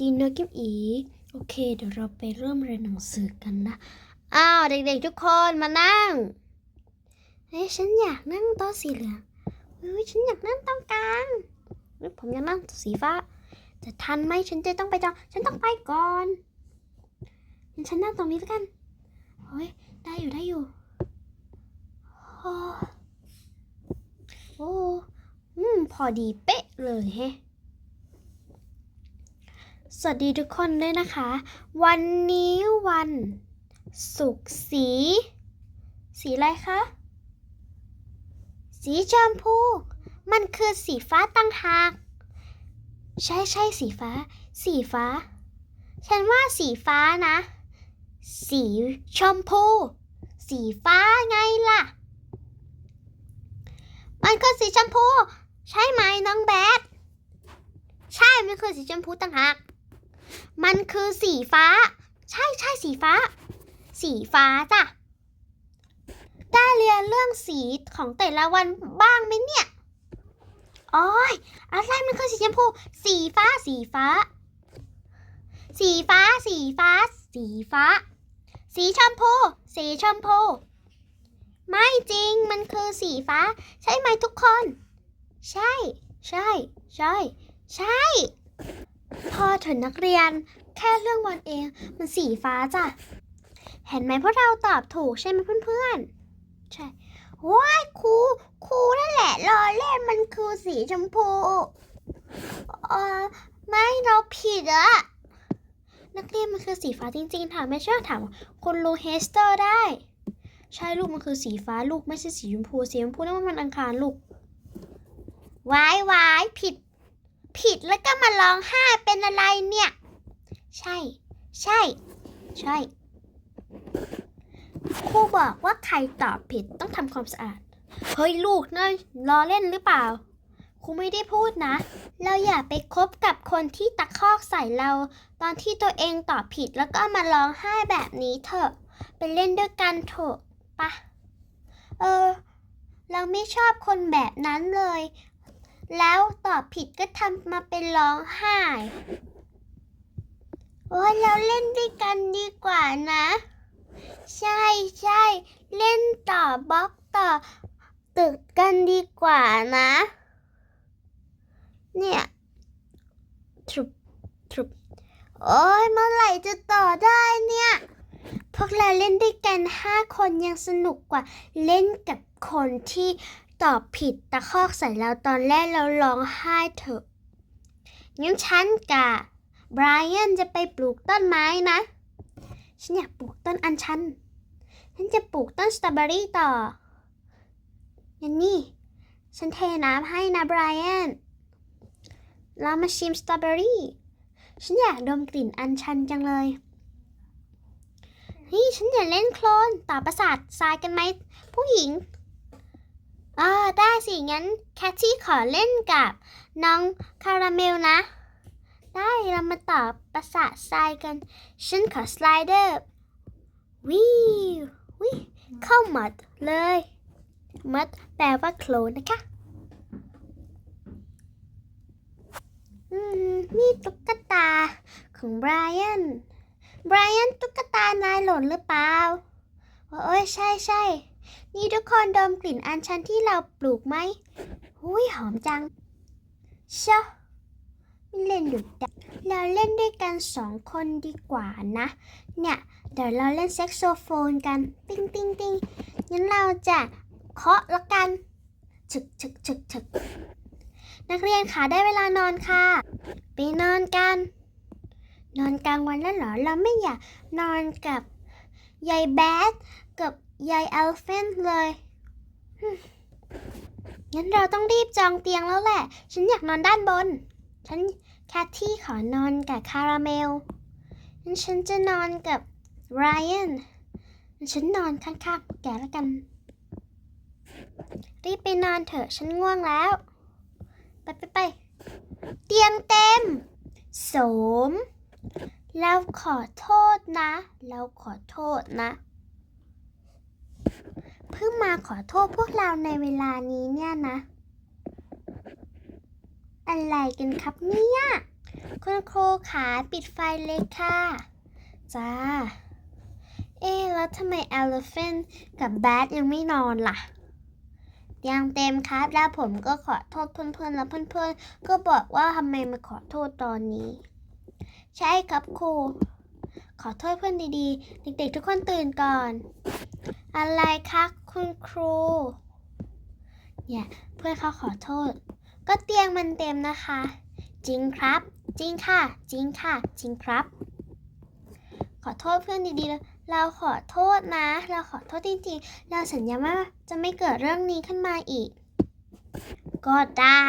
ดีนะกิมอีโอเค เดี๋ยวเราไปเริ่มเรียนหนังสือกันนะ อ้าวเด็กๆทุกคนมานั่ง เฮ้ยฉันอยากนั่งโต๊ะสีเหลืองเฮ้ยฉันอยากนั่งตรงกลางเฮ้ยผมอยากนั่งสีฟ้า จะทันไหมฉันจะต้องไปจอง ฉันต้องไปก่อนงั้นฉันนั่งตรงนี้แล้วกันเฮ้ยได้อยู่ได้อยู่โอ้โอ้พอดีเป๊ะเลยแฮะ สวัสดีทุกคนด้วยนะคะ วันนี้วันศุกร์สี สีอะไรคะ สีชมพู มันคือสีฟ้าตั้งหาก ใช่ใช่สีฟ้า สีฟ้า ฉันว่าสีฟ้านะ สีชมพู สีฟ้าไงล่ะ มันคือสีชมพู ใช่ไหมน้องแบทใช่ มันคือสีชมพูต่างหาก มันคือสีฟ้า ใช่ใช่สีฟ้า สีฟ้าจ้ะ ได้เรียนเรื่องสีของแต่ละวันบ้างไหมเนี่ยอ้ยอะไรมันคือสีชมพู สีฟ้า สีฟ้า สีฟ้า สีฟ้า สีฟ้า สีชมพู สีชมพู ไม่จริง มันคือสีฟ้า ใช่ไหมทุกคน ใช่ ใช่ ใช่ ใช่ พอเถอะนักเรียน แค่เรื่องวันเอง มันสีฟ้าจ้ะ เห็นไหมพวกเราตอบถูกใช่ไหมเพื่อนๆ ใช่ว้ายครูครูนั่นแหละรอเล่นมันคือสีชมพูเออไม่เราผิดอะนักเรียนมันคือสีฟ้าจริงๆถามไม่เชื่อถามคุณลูเฮสเตอร์ได้ ใช่ลูกมันคือสีฟ้าลูกไม่ใช่สีชมพูสีชมพูนั่นมันอังคารลูกวายวายผิด ผิดแล้วก็มาร้องไห้เป็นอะไรเนี่ย ใช่ ใช่ ใช่ครูบอกว่าใครตอบผิดต้องทำความสะอาด เฮ้ยลูกนั่นล้อเล่นหรือเปล่าครูไม่ได้พูดนะ เราอย่าไปคบกับคนที่ตะคอกใส่เรา ตอนที่ตัวเองตอบผิดแล้วก็มาร้องไห้แบบนี้เถอะ ไปเล่นด้วยกันเถอะปะ เออ เราไม่ชอบคนแบบนั้นเลย แล้วตอบผิดก็ทำมาเป็นร้องไห้ โอ้ยเราเล่นด้วยกันดีกว่านะ ใช่ใช่เล่นต่อบล็อกต่อ ตึกกันดีกว่านะ เนี่ยทรุบทรุบโอ้ยเมื่อไหร่จะต่อได้เนี่ย พวกเราเล่นด้วยกันห้าคนยังสนุกกว่าเล่นกับคนที่ ตอบผิดตะคอกใส่เราตอนแรกเราร้องไห้เถอะงั้นฉันกับไบรอันจะไปปลูกต้นไม้นะ ฉันอยากปลูกต้นอัญชัน ฉันจะปลูกต้นสตรอเบอรี่ต่องั้นนี่ ฉันเทน้ำให้นะไบรอันเรามาชิมสตรอเบอรี่ ฉันอยากดมกลิ่นอัญชันจังเลยเฮ้ยฉันอยากเล่นโคลนต่อประสาททรายกันไหม ผู้หญิง สิงั้นแคทที่ขอเล่นกับน้องคาราเมลนะ ได้เรามาต่อประสาททรายกัน ฉันขอสไลเดอร์วิววิเข้าหมดเลยมัดแปลว่าโคลนนะคะอืมนี่ตุ๊กตาของไบรอันไบรอันตุ๊กตานายหล่นหรือเปล่า โอ้ยใช่ใช่ นี่ทุกคนดมกลิ่นอัญชันที่เราปลูกไหมหุยหอมจังเชอะไม่เล่นอยู่แต่เราเล่นด้วยกันสองคนดีกว่านะ เนี่ย เดี๋ยวเราเล่นแซกโซโฟนกัน ติ้งติ้งติ้งงั้นเราจะเคาะละกันฉึกฉึกฉึกฉึกนักเรียนคะได้เวลานอนค่ะไปนอนกัน นอนกลางวันแล้วเหรอ เราไม่อยากนอนกับยายแบดกับ ยายเอลเฟนเลยงั้นเราต้องรีบจองเตียงแล้วแหละ ฉันอยากนอนด้านบน ฉันแคทที่ขอนอนกับคาราเมลงั้นฉันจะนอนกับไรอันงั้นฉันนอนข้างๆแกแล้วกัน รีบไปนอนเถอะ ฉันง่วงแล้ว ไปไปไป เตียงเต็มโสม เราขอโทษนะ เราขอโทษนะ เพิ่งมาขอโทษพวกเราในเวลานี้เนี่ยนะ อะไรกันครับเนี่ยคุณครูขาปิดไฟเลยค่ะ จ้า เอ๊แล้วทำไม Elephant กับ Bat ยังไม่นอนล่ะ ยังเต็มครับแล้วผมก็ขอโทษเพื่อนๆ แล้วเพื่อนๆ ก็บอกว่าทำไมมาขอโทษตอนนี้ ใช่ครับครู ขอโทษเพื่อนดีๆ เด็กๆ ทุกคนตื่นก่อน อะไรคะคุณครู เนี่ยเพื่อนเขาขอโทษ ก็เตียงมันเต็มนะคะ จริงครับ จริงค่ะ จริงค่ะ จริงครับ ขอโทษเพื่อนดีๆแล้วเราขอโทษนะ เราขอโทษจริงๆ เราสัญญาว่าจะไม่เกิดเรื่องนี้ขึ้นมาอีก ก็ได้